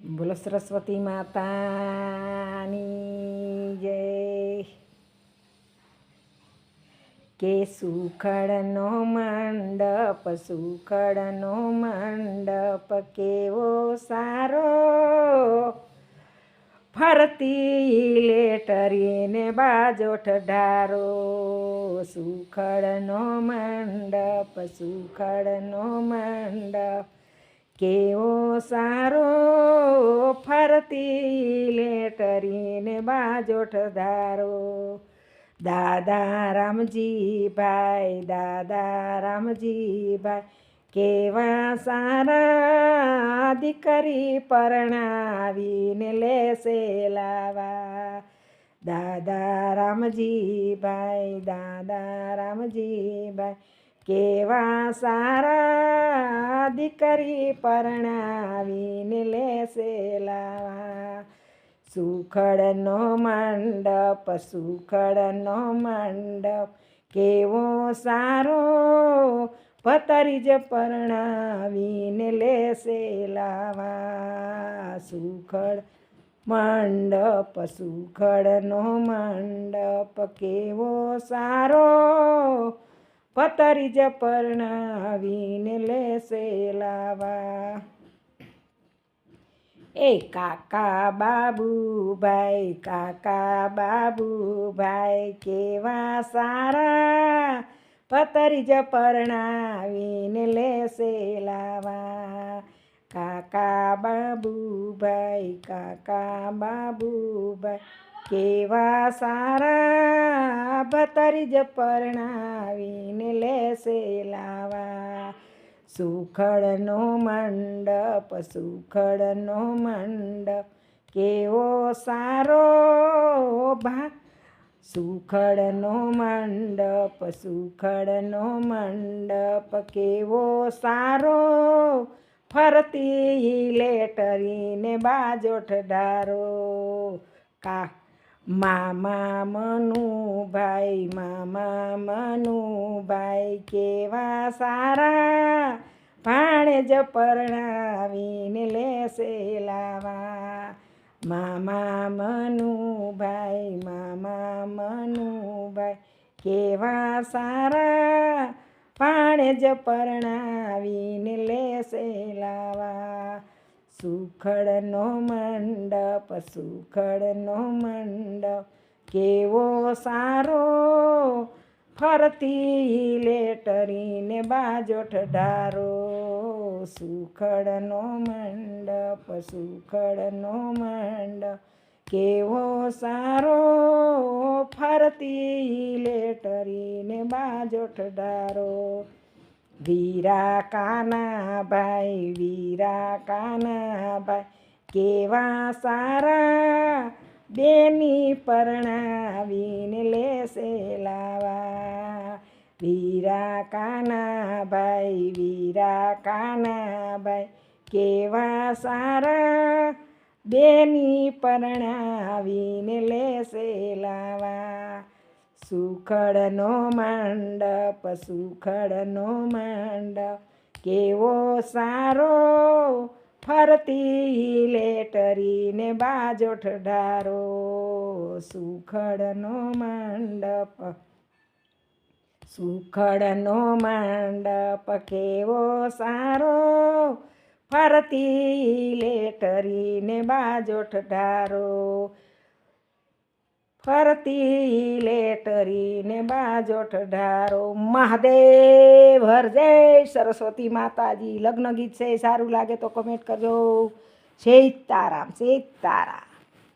બોલો સરસ્વતી માતાની જય કે સુખડનો મંડપ સુખડનો મંડપ કેવો સારો ફરતી લેટરીને બાજોઠ ઢારો સુખડનો મંડપ સુખડનો મંડપ કેવો સારો ફરતી લેટરીને બાજોઠ ધારો. દાદા રામજી ભાઈ દાદા રામજી કેવા સારા દીકરી પરણાવીને લેશે લાવા. દાદા રામજી ભાઈ દાદા રામજી કેવા સારા દીકરી પરણાવીને લેશે લાવા. સુખડનો મંડપ સુખડનો મંડપ કેવો સારો? પતરી જ પરણાવીને લેશે લાવા. સુખડ મંડપ, સુખડનો મંડપ કેવો સારો? પતરી જ પરણાવીને લેશે લાવા. એ કાકા બાબુભાઈ કાકા બાબુભાઈ કેવા સારા. પતરી જ પરણાવીને લેશે લાવા. કાકા બાબુભાઈ કાકા બાબુભાઈ કેવા સારા ભતરી જ પરણાવીને લેશે લાવા. સુખડનો મંડપ સુખડનો મંડપ, કેવો સારો ભા. સુખડનો મંડપ સુખડનો મંડપ, કેવો સારો. ફરતી લેટરીને બાજોઠ ડારો. કા મામા મનુભાઈ મામા મનુભાઈ કેવા સારા? ભાણે જ પરણાવીને લેશે લાવા. મામા મનુભાઈ મામા મનુભાઈ કેવા સારા? ભાણેજ જ પરણાવીને લેશે લાવા. સુખડનો મંડપ સુખડનો મંડપ. કેવો સારો! ફરતી લેટરીને બાજોઠ ઢારો. સુખડનો મંડપ સુખડનો મંડપ. કેવો સારો! ફરતી લેટરીને બાજોઠ ઢારો. વીરા કાના ભાઈ વીરા કાના ભાઈ કેવા સારા બેની પરણાવીને લેશે લાવા વીરા કાના ભાઈ વીરા કાના ભાઈ કેવા સારા બેની પરણાવીને લેશે લાવા સુખડનો માંડપ સુખડનો મંડપ કેવો સારો, ફરતી લેટરીને બાજોઠ ઢારો. સુખડનો માંડપ સુખડનો માંડપ. કેવો સારો, ફરતી લેટરીને બાજોઠ ઢારો. ફરતી લેટરીને બાજો ઠઢારો મહાદેવ, હર જય સરસ્વતી માતાજી. લગ્ન ગીત છે સારું લાગે તો કમેન્ટ કરજો. સીતારામ સીતારામ